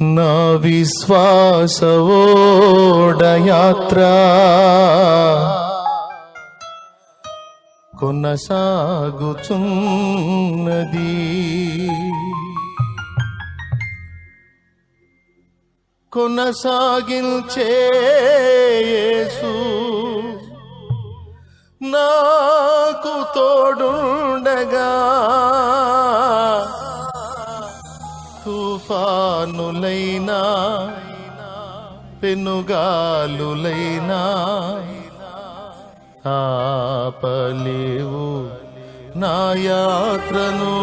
నా విశ్వాసవోడయాత్ర. కొనసాగుచున్నది. కొనసాగించే నాకు తోడు తుఫానులైనా పెనుగాలులైనా ఆపలేవు నా యాత్రను.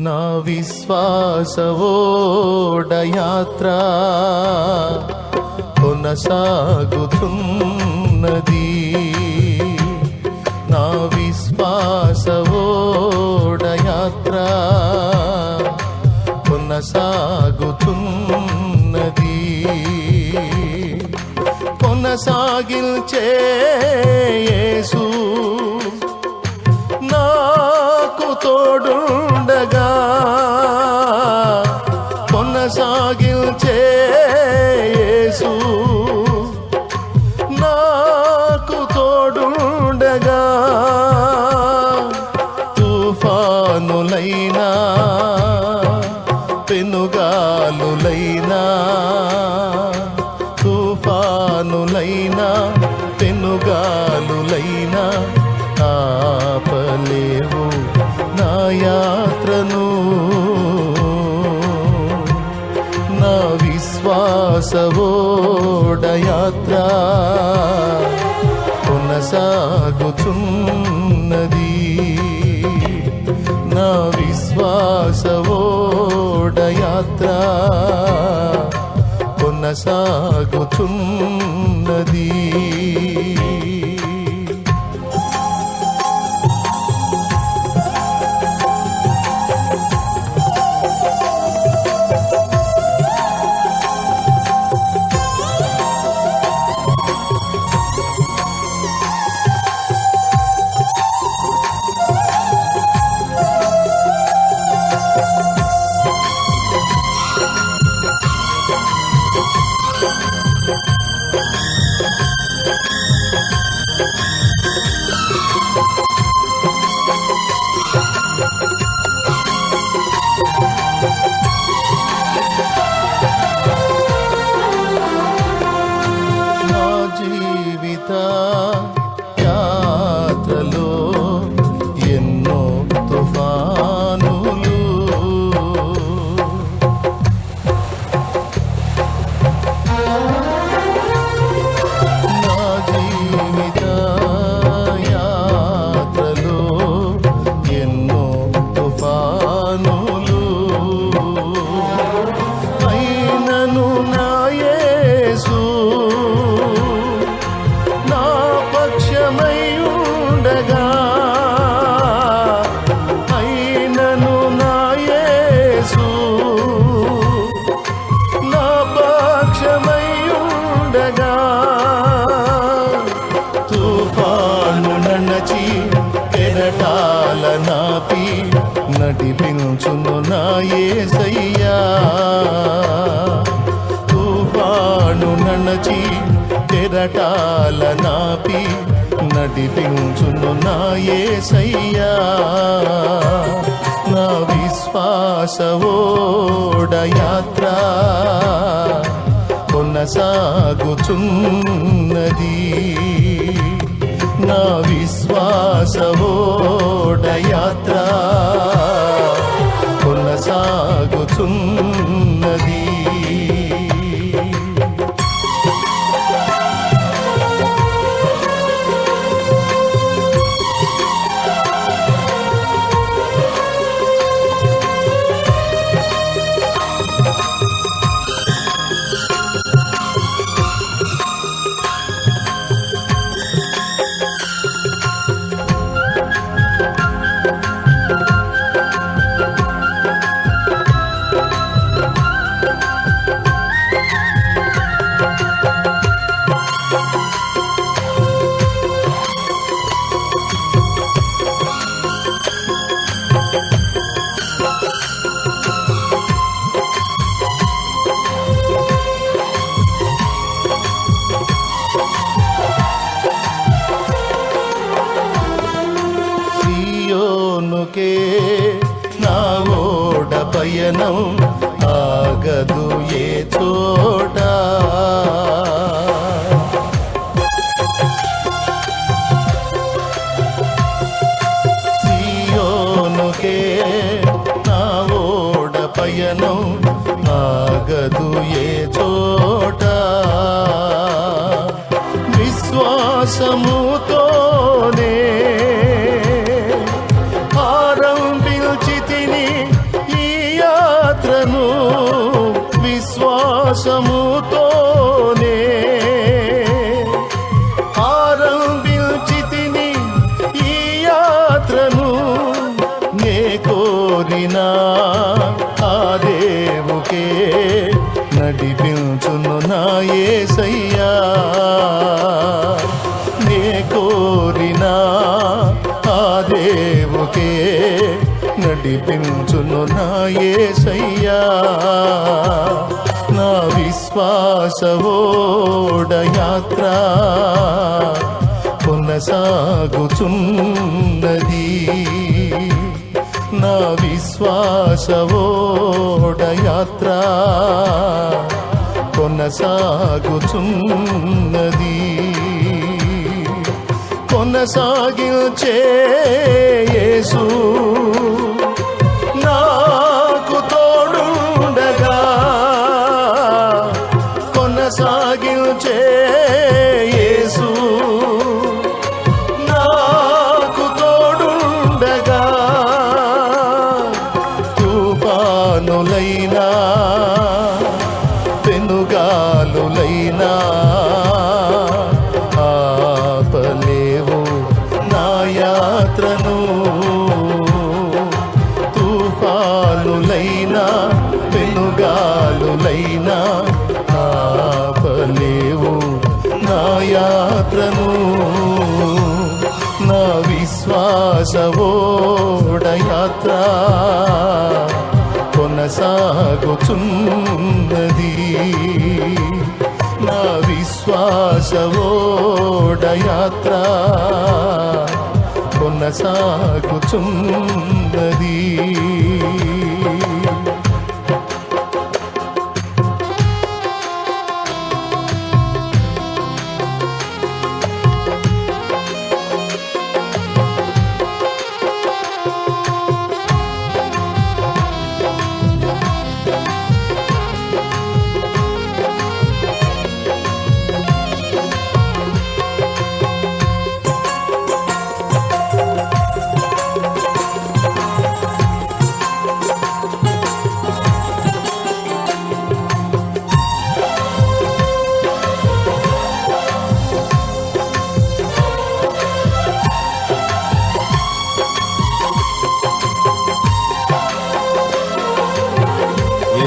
నా విశ్వాసవోడయాత్ర కొనసాగుతున్నది. నా విశ్వాసవోడయాత్ర కొనసాగుతున్నది. కొనసాగిల్చే యేసు నాకు తోడు యాత్రను నా విశ్వాసవోడయాత్ర కొనసాగుచున్నది. నా విశ్వాసవోడయాత్ర కొనసాగుచున్నది. నడిపించును నా ఏసయ్యా. తుఫాను నణచి తెరటాల నాపి నడిపించును నా ఏసయ్యా. నా విశ్వాసవోడయాత్ర కొనసాగుచున్నది. నా విశ్వాసవోడయాత్ర యాత్ర ఆగదు ఏ చోట. సియోనుకే నా ఓడ పయనం ఆగదు ఏ చోట. విశ్వాసము కోరిన ఆ దేవుకే నడిపించును నా యేసయ్యా నే కోరిన ఆ దేవుకే నడిపించును నా యేసయ్యా నా విశ్వాసవోడ యాత్ర కొనసాగుచున్నది. నా విశ్వాసవోడ యాత్ర కొనసాగుచున్నది. కొనసాగించే యేసు కొనసాగుచున్నది నా విశ్వాసవోడయాత్ర కొనసాగుచున్నది.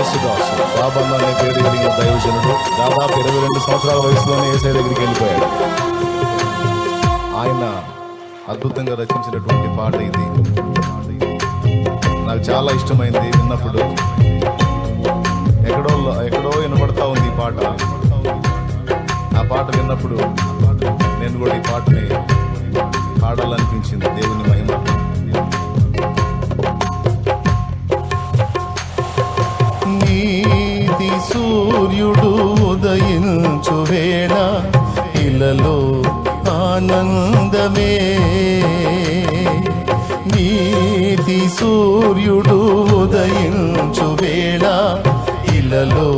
యేసుదాసు బాబన్న అనే పేరు కలిగిన దైవజనుడు. దాదాపు ఇరవై రెండు సంవత్సరాల వయసులోనే ఏసై దగ్గరికి వెళ్ళిపోయాడు. ఆయన అద్భుతంగా రచించినటువంటి పాట ఇది. నాకు చాలా ఇష్టమైంది విన్నప్పుడు. ఎక్కడో ఎక్కడో వినపడతా ఉంది ఈ పాట. ఆ పాట విన్నప్పుడు నేను కూడా ఈ పాటని పాడాలనిపించింది దేవుని సూర్యుడు ఉదయించు వేళ ఇలలో ఆనందమే. నీతి సూర్యుడు ఉదయించు వేళ ఇలలో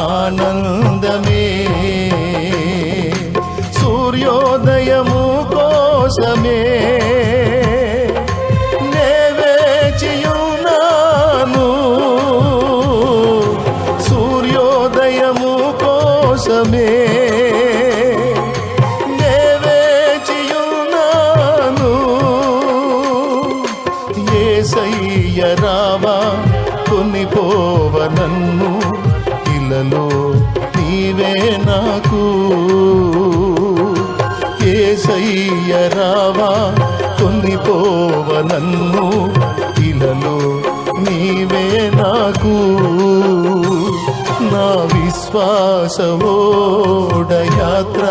ఆనందమే. సూర్యోదయము కోసమే ఇలలో నీవే నాకు. ఏసయ్య రావా కొనిపోవ నన్ను. ఇలలో నీవే నాకు. నా విశ్వాసవోడ యాత్ర